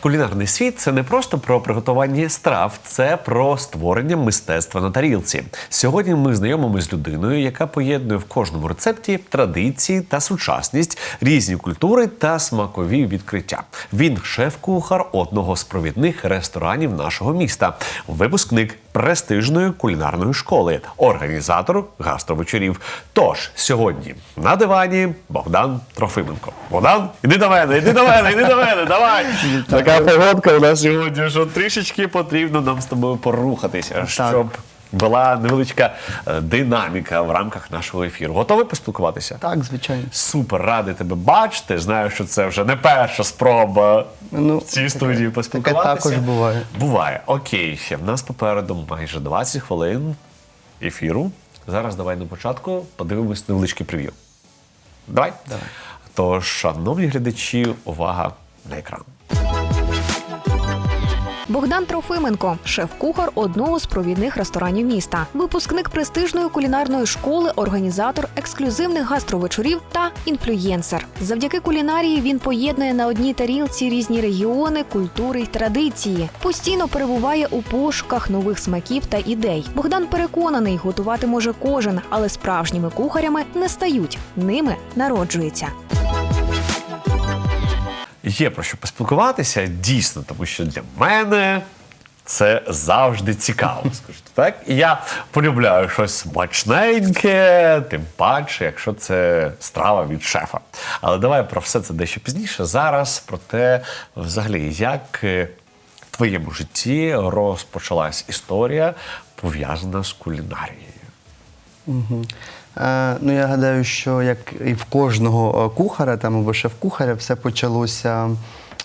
Кулінарний світ це не просто про приготування страв, це про створення мистецтва на тарілці. Сьогодні ми знайомимося з людиною, яка поєднує в кожному рецепті традиції та сучасність, різні культури та смакові відкриття. Він шеф-кухар одного з провідних ресторанів нашого міста, випускник престижної кулінарної школи, організатор гастровечорів. Тож сьогодні на дивані Богдан Трофименко. Богдан, іди до мене, іди до мене, іди до мене, давай. Така погодка у нас сьогодні, що трішечки потрібно нам з тобою порухатися, щоб була невеличка е, динаміка в рамках нашого ефіру. Готовий поспілкуватися? Так, звичайно. Супер радий тебе бачити. Знаю, що це вже не перша спроба Ну, в цій таке- студії таке поспілкуватися. також буває. Буває. Окей, ще в нас попереду майже 20 хвилин ефіру. Зараз давай на початку подивимось невеличкий прев'ю. Давай? Давай. Тож, шановні глядачі, увага на екран. Богдан Трофименко, шеф-кухар одного з провідних ресторанів міста, випускник престижної кулінарної школи, організатор ексклюзивних гастровечорів та інфлюєнсер. Завдяки кулінарії він поєднує на одній тарілці різні регіони, культури й традиції. Постійно перебуває у пошуках нових смаків та ідей. Богдан переконаний, готувати може кожен, але справжніми кухарями не стають. Ними народжуються. Є про що поспілкуватися, дійсно, тому що для мене це завжди цікаво. Скажу так. І я полюбляю щось смачненьке, тим паче, якщо це страва від шефа. Але давай про все це дещо пізніше. Зараз про те, взагалі, як е, в твоєму житті розпочалась історія пов'язана з кулінарією. Е, ну, я гадаю, що як і в кожного е, кухаря там, або шеф-кухаря, все почалося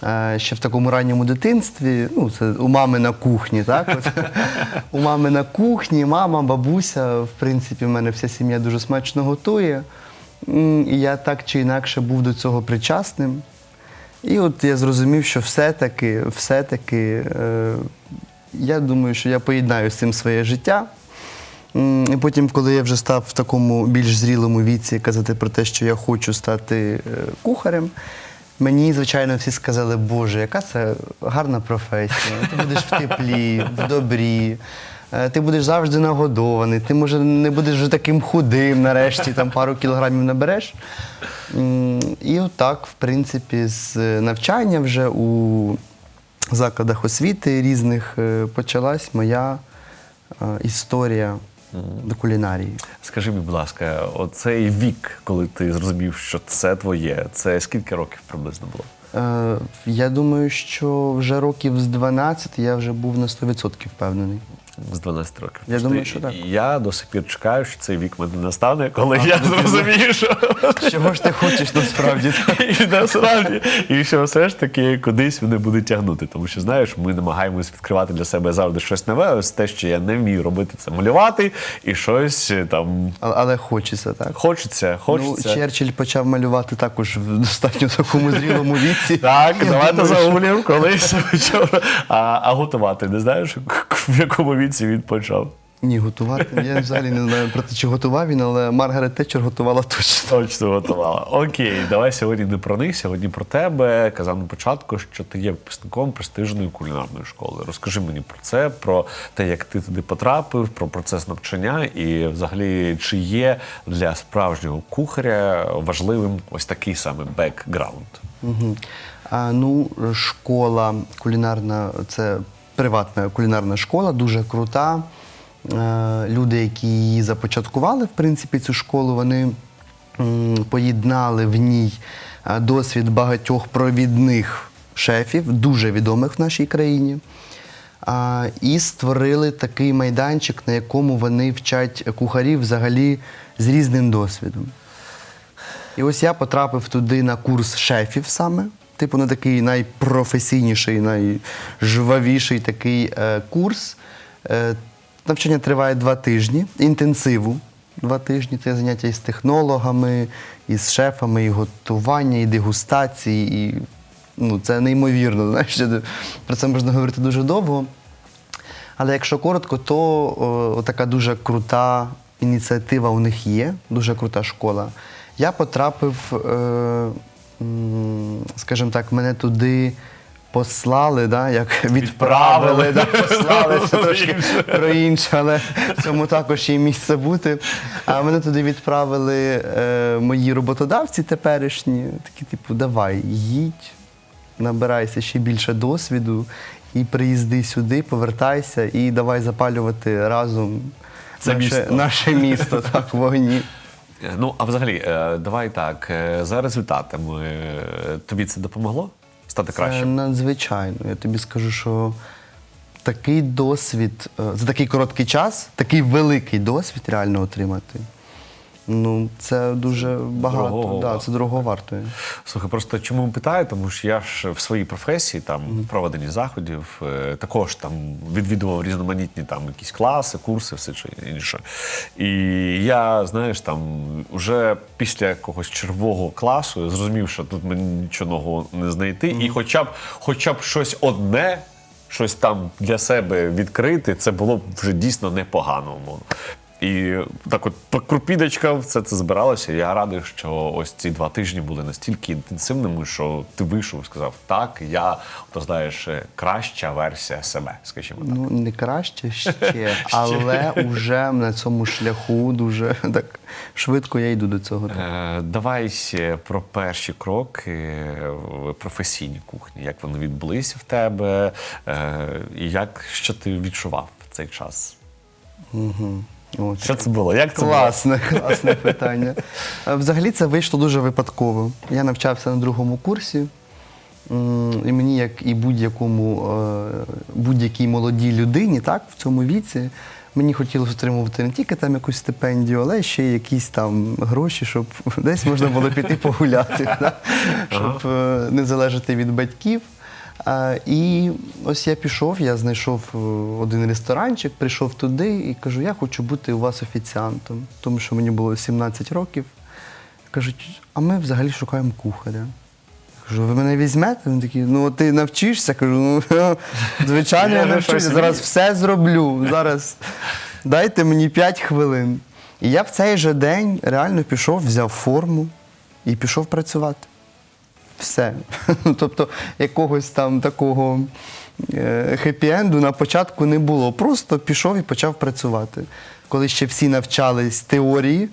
е, ще в такому ранньому дитинстві. Ну, це у мами на кухні, так? От. у мами на кухні, мама, бабуся, в принципі, в мене вся сім'я дуже смачно готує. І я так чи інакше був до цього причасним. І от я зрозумів, що все-таки, все-таки, е, я думаю, що я поєднаю з цим своє життя. І потім, коли я вже став в такому більш зрілому віці казати про те, що я хочу стати е, кухарем, мені, звичайно, всі сказали, Боже, яка це гарна професія. Ти будеш в теплі, в добрі, е, ти будеш завжди нагодований, ти, може, не будеш вже таким худим, нарешті, там пару кілограмів набереш. І отак, в принципі, з навчання вже у закладах освіти різних е, почалась моя е, історія до кулінарії. Скажи будь ласка, оцей вік, коли ти зрозумів, що це твоє, це скільки років приблизно було? Е, Я думаю, що вже років з 12 я вже був на 100% впевнений. З 12 років. Я думаю, що так. Я до сих пір чекаю, що цей вік мене настане, коли я зрозумію, що Чого ж ти хочеш насправді? і насправді, і що все ж таки кудись вони будуть тягнути. Тому що знаєш, ми намагаємось відкривати для себе завжди щось нове. Ось те, що я не вмію робити, це малювати, і щось е, там Але, але хочеться, так. хочеться, хочеться. Ну, Черчилль почав малювати також в достатньо такому зрілому віці. Так, давайте думаю, колись. почав. А, а готувати, не знаєш, в якому віці він почав? Ні, готувати. Я взагалі не знаю про те, чи готував він, але Маргарет Тетчер готувала точно. Точно готувала. Окей, давай сьогодні не про них, сьогодні про тебе. Казав на початку, що ти є випускником престижної кулінарної школи. Розкажи мені про це, про те, як ти туди потрапив, про процес навчання і взагалі чи є для справжнього кухаря важливим ось такий саме бекграунд. Угу. А, ну, школа кулінарна, це приватна кулінарна школа, дуже крута. Е, Люди, які її започаткували, в принципі, цю школу, вони поєднали в ній е, досвід багатьох провідних шефів, дуже відомих в нашій країні. І створили такий майданчик, на якому вони вчать кухарів взагалі з різним досвідом. І ось я потрапив туди на курс шефів саме. Типу, на такий найпрофесійніший, найжвавіший такий е, курс. Е, навчання триває два тижні, інтенсиву. Два тижні це заняття із технологами, із шефами, і готування, і дегустації. І, ну, це неймовірно. Знаєш, про це можна говорити дуже довго. Але якщо коротко, то о, така дуже крута ініціатива у них є, дуже крута школа. Я потрапив, е, скажімо так, мене туди послали, да, як відправили, да, послали це трошки про інше, але в цьому також є місце бути. А мене туди відправили е, мої роботодавці теперішні, такі, типу, давай, їдь, набирайся ще більше досвіду і приїзди сюди, повертайся і давай запалювати разом Це наше, місто. наше місто так, в вогні. Е, Ну, а взагалі, е, давай так, е, за результатами тобі це допомогло стати Це надзвичайно. Я тобі скажу, що такий досвід за такий короткий час, такий великий досвід реально отримати. Ну, це дуже багато. дорогого Да, це дорого вартує. Слухай, просто чому питаю? Тому що я ж в своїй професії, там в проведенні заходів, е, також там відвідував різноманітні там якісь класи, курси, все чи інше. І я, знаєш, там вже після якогось червого класу я зрозумів, що тут мені нічого нового не знайти, і хоча б, хоча б щось одне. Щось там для себе відкрити, це було б вже дійсно непогано. умовно. І так от по крупіночка все це збиралося. Я радий, що ось ці два тижні були настільки інтенсивними, що ти вийшов і сказав, так, я, то знаєш, е, краща версія себе, скажімо так. Ну, не краще ще, але вже на цьому шляху дуже так швидко я йду до цього. Е, давай про перші кроки в професійній кухні. Як вони відбулися в тебе, е, і як що ти відчував в цей час? От. Що це було? Як це було? Класне, класне питання. Взагалі це вийшло дуже випадково. Я навчався на другому курсі, і мені, як і будь-якому е, будь-якій молодій людині, так, в цьому віці, мені хотілося отримувати не тільки там якусь стипендію, але ще й якісь там гроші, щоб десь можна було піти погуляти, щоб е, не залежати від батьків. І ось я пішов, я знайшов е, один ресторанчик, прийшов туди і кажу, я хочу бути у вас офіціантом, тому що мені було 17 років. Кажуть, а ми взагалі шукаємо кухаря. Кажу, ви мене візьмете? Він такий, ну ти навчишся? Кажу, ну звичайно, я навчуся. Зараз все зроблю. Зараз дайте мені 5 хвилин. І я в цей же день реально пішов, взяв форму і пішов працювати. Все. Тобто якогось там такого е, хеппі-енду на початку не було. Просто пішов і почав працювати. Коли ще всі навчались теорії,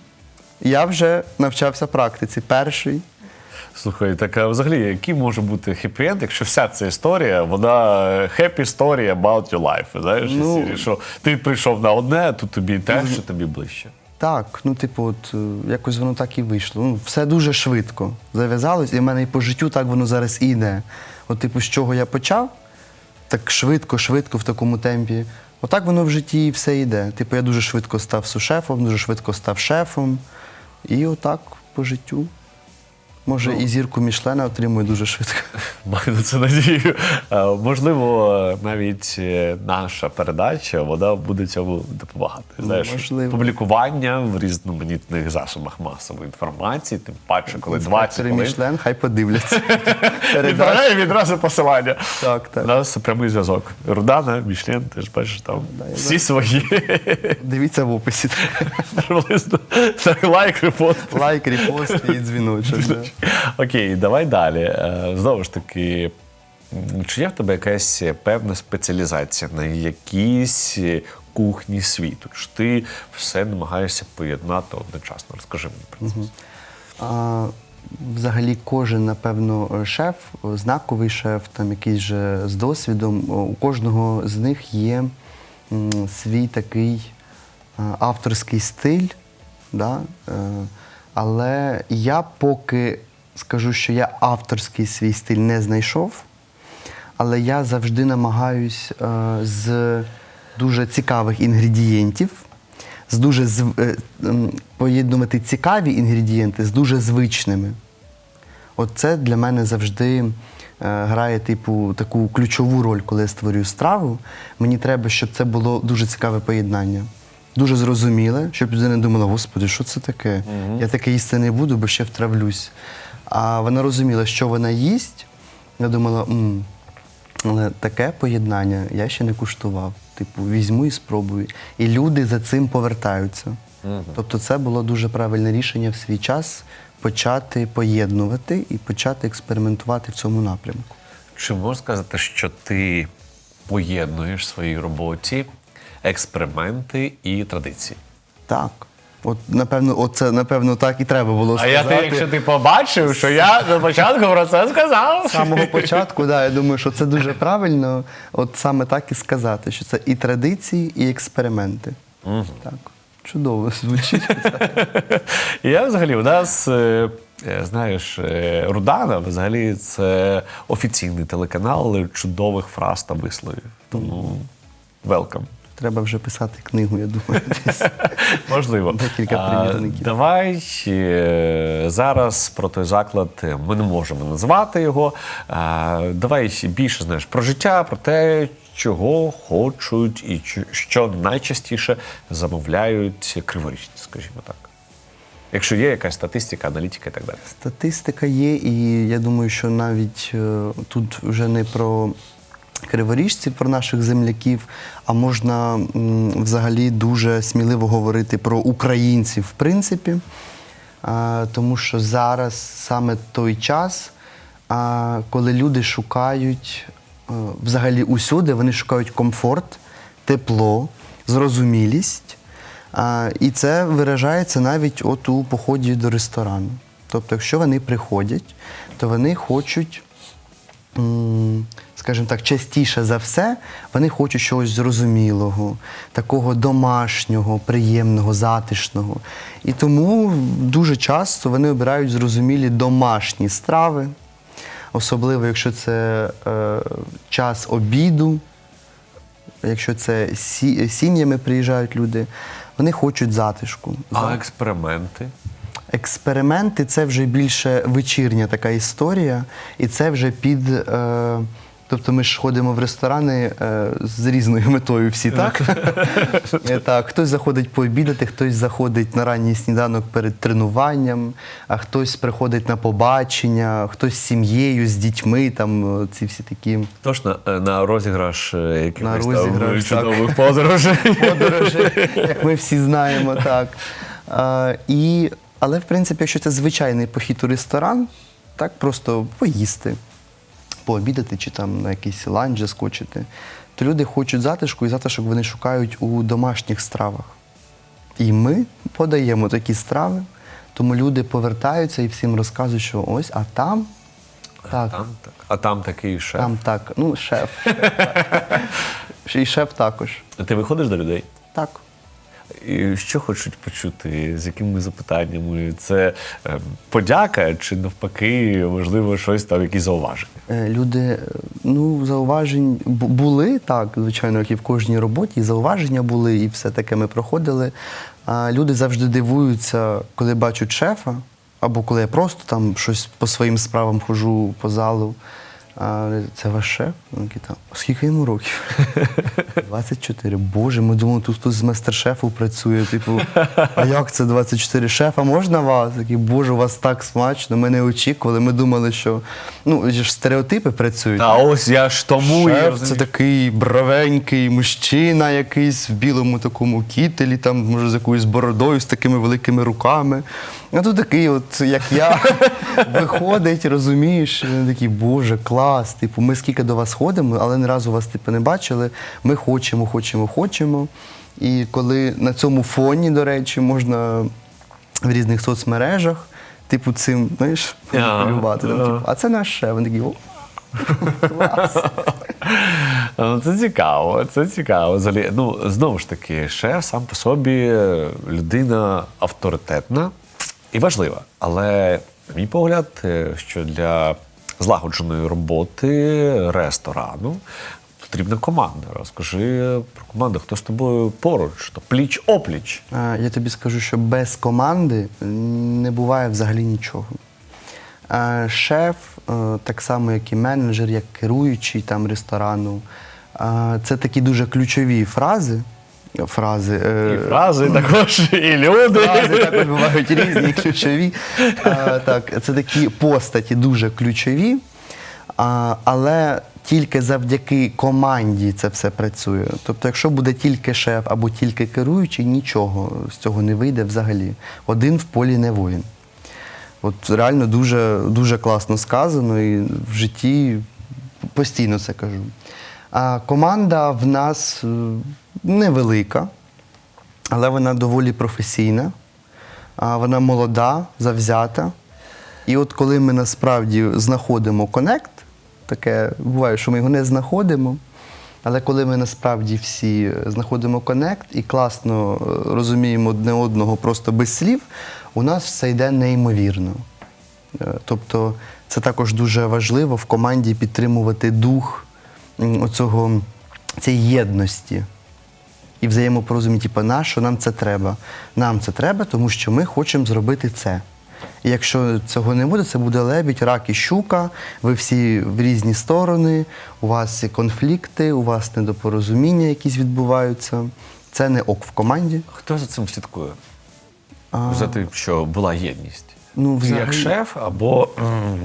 я вже навчався практиці. Перший. Слухай, так а взагалі, який може бути хеппі-енд, якщо вся ця історія, вона happy story about your life. Знаєш, Ну. ну, що ти прийшов на одне, а тут тобі те, що тобі ближче. Так, ну, типу, от е, якось воно так і вийшло. Ну, все дуже швидко зав'язалось, і в мене і по життю так воно зараз і йде. От, типу, з чого я почав, так швидко, швидко в такому темпі. Отак воно в житті і все йде. Типу, я дуже швидко став сушефом, дуже швидко став шефом. І отак по життю. Може, і зірку Мішлена отримую дуже швидко. Маю на це надію. Е, Можливо, навіть е, наша передача вона буде цьому допомагати. Знаєш, можливо. публікування в різноманітних засобах масової інформації, тим паче, коли 20 Інспектори хвилин. Мішлен, хай подивляться. Відправляє відразу посилання. Так, так. У нас прямий зв'язок. Рудана, Мішлен, ти ж бачиш там всі свої. Дивіться в описі. Приблизно лайк, репост. Лайк, репост і дзвіночок. Окей, давай далі. Е, Знову ж таки, чи є в тебе якась певна спеціалізація на якійсь кухні світу? Чи ти все намагаєшся поєднати одночасно? Розкажи мені про це. А, взагалі, кожен, напевно, шеф, знаковий шеф, там якийсь же з досвідом, у кожного з них є свій такий авторський стиль. Да? Але я поки скажу, що я авторський свій стиль не знайшов, але я завжди намагаюсь е, з дуже цікавих інгредієнтів, з дуже зв... е, поєднувати цікаві інгредієнти з дуже звичними. От це для мене завжди е, грає типу таку ключову роль, коли я створюю страву. Мені треба, щоб це було дуже цікаве поєднання. Дуже зрозуміле, щоб людина не думала, господи, що це таке? Я таке їсти не буду, бо ще втравлюсь. А вона розуміла, що вона їсть. Я думала, «М, але таке поєднання я ще не куштував. Типу, візьму і спробую. І люди за цим повертаються. Тобто, це було дуже правильне рішення в свій час почати поєднувати і почати експериментувати в цьому напрямку. Чи можна сказати, що ти поєднуєш в своїй роботі експерименти і традиції? Так. От, напевно, оце, напевно, так і треба було А сказати. я ти, якщо ти побачив, що я на початку про це сказав. З самого початку, да, я думаю, що це дуже правильно. От саме так і сказати, що це і традиції, і експерименти. Так. Чудово звучить. Я взагалі у нас, е, е, знаєш, е, Рудана взагалі це офіційний телеканал чудових фраз та висловів. Тому велкам. Треба вже писати книгу, я думаю. десь. Можливо. Декілька А, примірників. Давай е, зараз про той заклад е, ми не можемо назвати його. А, Давай більше знаєш про життя, про те, чого хочуть і що найчастіше замовляють криворічні, скажімо так. Якщо є якась статистика, аналітика і так далі. Статистика є, і я думаю, що навіть е, тут вже не про криворіжців, про наших земляків, а можна взагалі дуже сміливо говорити про українців, в принципі. Тому що зараз саме той час, коли люди шукають е, взагалі усюди, вони шукають комфорт, тепло, зрозумілість. І це виражається навіть от у поході до ресторану. Тобто, якщо вони приходять, то вони хочуть, скажімо так, частіше за все, вони хочуть чогось зрозумілого, такого домашнього, приємного, затишного. І тому дуже часто вони обирають зрозумілі домашні страви, особливо якщо це е, час обіду, якщо це сі- сім'ями приїжджають люди, вони хочуть затишку. А експерименти? Експерименти це вже більше вечірня така історія, і це вже під. Е, тобто ми ж ходимо в ресторани е, з різною метою всі, так? Е, так? Хтось заходить пообідати, хтось заходить на ранній сніданок перед тренуванням, а хтось приходить на побачення, хтось з сім'єю, з дітьми, там е, ці всі такі Точно на, на розіграш е, якихось там чудових подорожей. подорожі, як ми всі знаємо, так. А, і, але, в принципі, якщо це звичайний похід у ресторан, так просто поїсти, пообідати чи там на якийсь ланч заскочити, то люди хочуть затишку, і затишок вони шукають у домашніх стравах. І ми подаємо такі страви, тому люди повертаються і всім розказують, що ось, а там. Так, Там, так. А там такий шеф. там так. Ну, шеф. шеф так. І шеф також. Ти виходиш до людей? Так. І що хочуть почути, з якими запитаннями? Це е, подяка чи навпаки, можливо, щось там, якісь зауваження? Е, Люди, е, ну, зауважень бу- були, так, звичайно, як і в кожній роботі, зауваження були, і все таке ми проходили. А люди завжди дивуються, коли бачать шефа, або коли я просто там щось по своїм справам хожу по залу. А, це ваш шеф? Скільки йому років? 24. Боже, ми думали, тут хтось з майстер-шефу працює. Типу, а як це 24? Шефа, можна вас? Такі, Боже, у вас так смачно. Ми не очікували. Ми думали, що ну ж стереотипи працюють. Та ось я ж тому Шеф це розумію. такий бровенький мужчина, якийсь в білому такому кітелі, там, може, з якоюсь бородою, з такими великими руками. А тут такий, от як я, виходить, розумієш, він такий, боже, клас. Типу, ми скільки до вас ходимо, але ні разу вас типу, не бачили. Ми хочемо, хочемо, хочемо. І коли на цьому фоні, до речі, можна в різних соцмережах, типу, цим, знаєш, Ага, маніпулювати. Там, типу, а це наш шеф. О, клас. Ну, Це цікаво, це цікаво. Взагалі, ну, знову ж таки, шеф сам по собі людина авторитетна і важлива. Але, на мій погляд, е, що для злагодженої роботи ресторану потрібна команда. Розкажи про команду, хто з тобою поруч, то пліч-опліч. Я тобі скажу, що без команди не буває взагалі нічого. Шеф, е, так само, як і менеджер, як керуючий там ресторану, це такі дуже ключові фрази. Фрази, е, І фрази також, і люди. Фрази також бувають різні, ключові. А, так, це такі постаті дуже ключові, а, але тільки завдяки команді це все працює. Тобто, якщо буде тільки шеф або тільки керуючий, нічого з цього не вийде взагалі. Один в полі не воїн. От реально дуже, дуже класно сказано, і в житті постійно це кажу. А команда в нас е, невелика, але вона доволі професійна, вона молода, завзята. І от коли ми насправді знаходимо конект, таке буває, що ми його не знаходимо. Але коли ми насправді всі знаходимо конект і класно е, розуміємо одне одного просто без слів, у нас все йде неймовірно. Е, Тобто це також дуже важливо в команді підтримувати дух оцього, цієї єдності і взаємопорозуміння, типу, на що нам це треба? Нам це треба, тому що ми хочемо зробити це. І якщо цього не буде, це буде лебідь, рак і щука, ви всі в різні сторони, у вас є конфлікти, у вас недопорозуміння якісь відбуваються. Це не ок в команді. Хто за цим слідкує? А, За тим, що була єдність. Ну, Ти як шеф або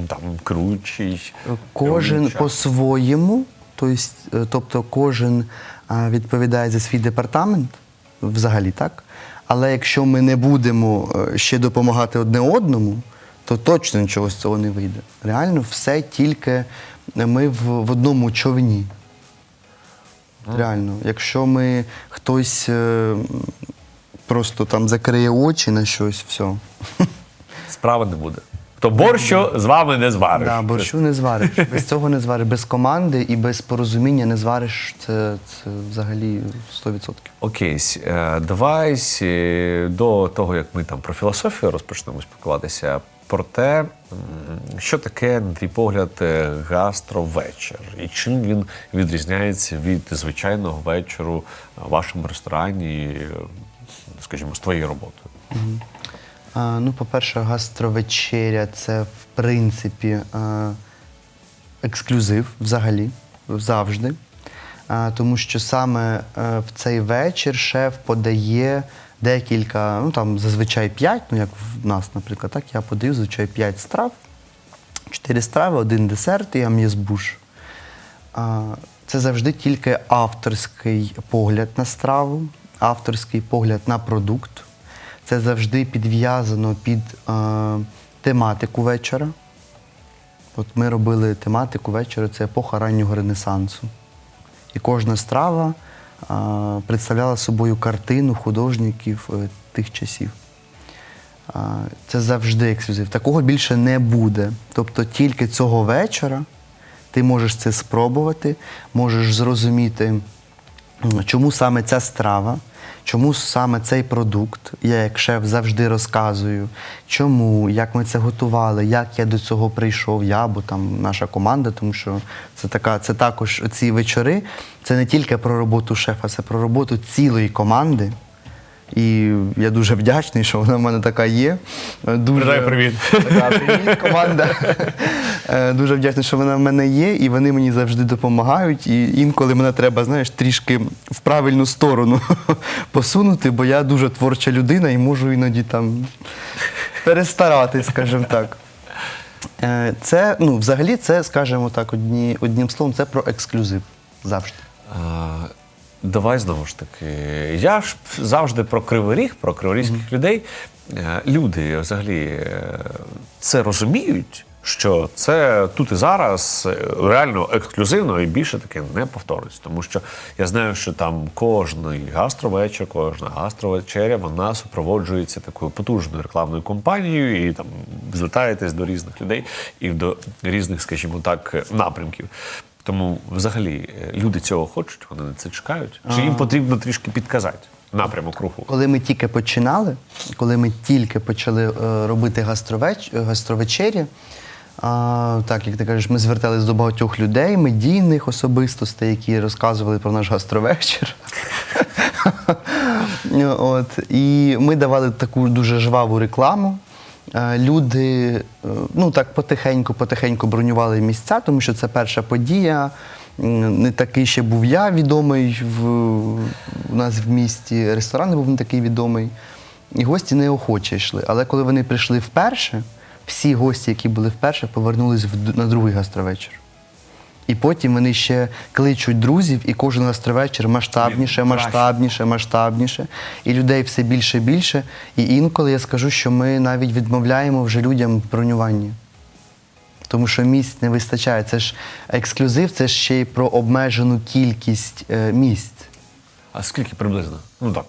там керуючий. Кожен по-своєму, тобто, е, тобто кожен відповідає за свій департамент, взагалі так. Але якщо ми не будемо е, ще допомагати одне одному, то точно нічого з цього не вийде. Реально, все тільки ми в, в одному човні. Реально, якщо ми хтось е, просто там закриє очі на щось, все. Справи не буде. То борщу з вами не звариш. Да, борщу не звариш. Без цього не звариш. Без команди і без порозуміння не звариш. Це, це взагалі 100%. Окей, е, давай до того, як ми там про філософію розпочнемо спілкуватися, про те, що таке, на твій погляд, е, гастровечір, і чим він відрізняється від звичайного вечору в вашому ресторані, е, скажімо, з твоєю роботою. А, ну, по-перше, гастровечеря це в принципі ексклюзив взагалі, завжди. Тому що саме е, в цей вечір шеф подає декілька, ну там зазвичай п'ять, ну як в нас, наприклад, так, я подаю зазвичай п'ять страв, чотири страви, один десерт і ам'єсбуш. А, Це завжди тільки авторський погляд на страву, авторський погляд на продукт. Це завжди підв'язано під е, тематику вечора. От ми робили тематику вечора, це епоха раннього Ренесансу. І кожна страва е, представляла собою картину художників е, тих часів. А, Це завжди ексклюзив. Такого більше не буде. Тобто тільки цього вечора ти можеш це спробувати, можеш зрозуміти, чому саме ця страва, чому саме цей продукт. Я як шеф завжди розказую, чому, як ми це готували, як я до цього прийшов, я або там наша команда, тому що це така, це також ці вечори. Це не тільки про роботу шефа, це про роботу цілої команди. І я дуже вдячний, що вона в мене така є. Дуже Передай привіт. Така, привіт, команда. Е, Дуже вдячний, що вона в мене є, і вони мені завжди допомагають. І інколи мене треба, знаєш, трішки в правильну сторону посунути, бо я дуже творча людина і можу іноді там перестарати, скажімо так. Е, Це, ну, взагалі, це, скажімо так, одні, одним словом, це про ексклюзив завжди. Давай знову ж таки. Я ж завжди про кривий ріг, про криворізьких людей. Е, Люди взагалі е, це розуміють, що це тут і зараз е, реально ексклюзивно і більше таке не повториться. Тому що я знаю, що там кожний гастровечір, кожна гастровечеря, вона супроводжується такою потужною рекламною кампанією, і там звертаєтесь до різних людей і до різних, скажімо так, напрямків. Тому взагалі е, люди цього хочуть, вони на це чекають. Чи їм потрібно трішки підказати напрямок руху? Коли ми тільки починали, коли ми тільки почали е, робити гастровеч, гастровечері, а, так як ти кажеш, ми звертались до багатьох людей, медійних особистостей, які розказували про наш гастровечір. От, і ми давали таку дуже жваву рекламу. Е, Люди е, ну так потихеньку, потихеньку бронювали місця, тому що це перша подія. Не такий ще був я відомий в, у нас в місті. Ресторан не був не такий відомий. І гості неохоче йшли. Але коли вони прийшли вперше, всі гості, які були вперше, повернулись на другий гастровечір. І потім вони ще кличуть друзів, і кожен гастровечір масштабніше, масштабніше, масштабніше. І людей все більше і більше. І інколи я скажу, що ми навіть відмовляємо вже людям в бронюванні. Тому що місць не вистачає. Це ж ексклюзив, це ж ще й про обмежену кількість е, місць. А скільки приблизно? Ну так,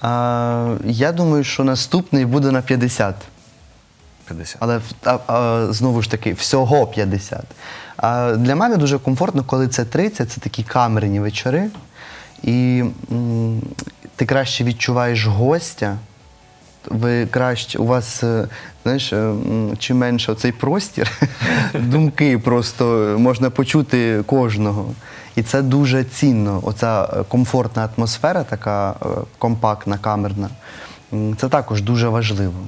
А, я думаю, що наступний буде на 50. 50. Але а, а, знову ж таки, всього 50. А для мене дуже комфортно, коли це 30, це такі камерні вечори. І м, ти краще відчуваєш гостя. Ви краще, у вас, е, знаєш, е, чим менше цей простір, думки просто можна почути кожного. І це дуже цінно. Оця е, комфортна атмосфера, така е, компактна, камерна. Це також дуже важливо.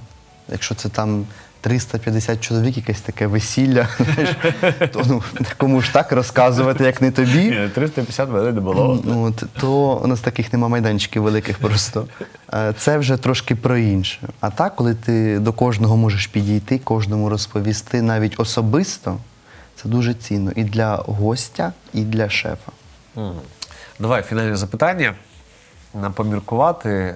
Якщо це там 350 чоловік, якесь таке весілля, знаєш, то ну, кому ж так розказувати, як не тобі. Ні, 350 мене не було. Ну, От, то у нас таких нема майданчиків великих просто. Е, Це вже трошки про інше. А так, коли ти до кожного можеш підійти, кожному розповісти навіть особисто, це дуже цінно і для гостя, і для шефа. Давай фінальне запитання. Нам поміркувати. Е,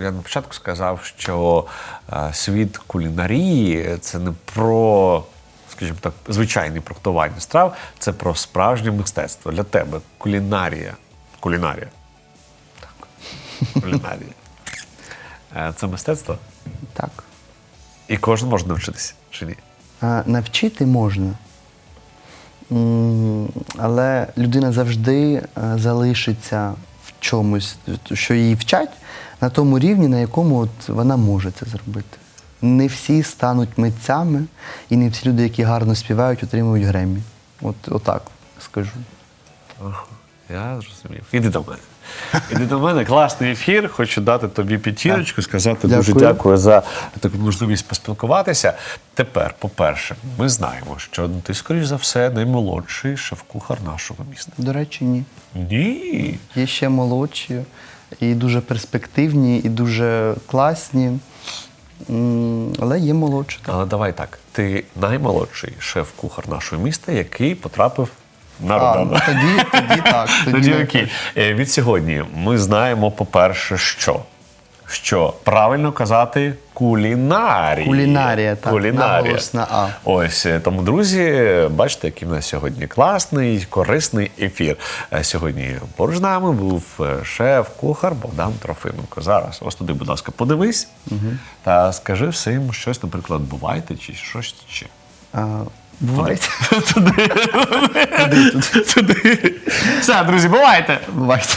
Я на початку сказав, що е, світ кулінарії це не про, скажімо так, звичайне приготування страв, це про справжнє мистецтво. Для тебе кулінарія. Кулінарія. Так. Кулінарія. Е, Це мистецтво? Так. І кожен може навчитися, чи ні? А, Навчити можна. Але людина завжди залишиться чомусь, що її вчать, на тому рівні, на якому от вона може це зробити. Не всі стануть митцями, і не всі люди, які гарно співають, отримують Гремі. От отак скажу. Ага, я зрозумів. Іди до мене. Іди до мене, класний ефір. Хочу дати тобі п'ятірочку, сказати дуже Дякую. дякую за таку можливість поспілкуватися. Тепер, по-перше, ми знаємо, що ти, скоріш за все, наймолодший шеф-кухар нашого міста. До речі, ні. Ні. Є ще молодші, і дуже перспективні, і дуже класні. Але є молодші. Але давай так. Ти наймолодший шеф-кухар нашого міста, який потрапив на А, ну, тоді, тоді так. Тоді не- окей. Е, Від сьогодні ми знаємо, по-перше, що. Що правильно казати кулінарія. Кулінарія, так, Кулінарія. наголос на «а». Ось е, тому, друзі, бачите, який в нас сьогодні класний, корисний ефір. Е, Сьогодні поруч нами був шеф-кухар Богдан Трофименко. Зараз ось туди, будь ласка, подивись та скажи всім щось, наприклад, бувайте чи щось ще. А, Буває. Туди. Все, друзі, бувайте! Бувайте.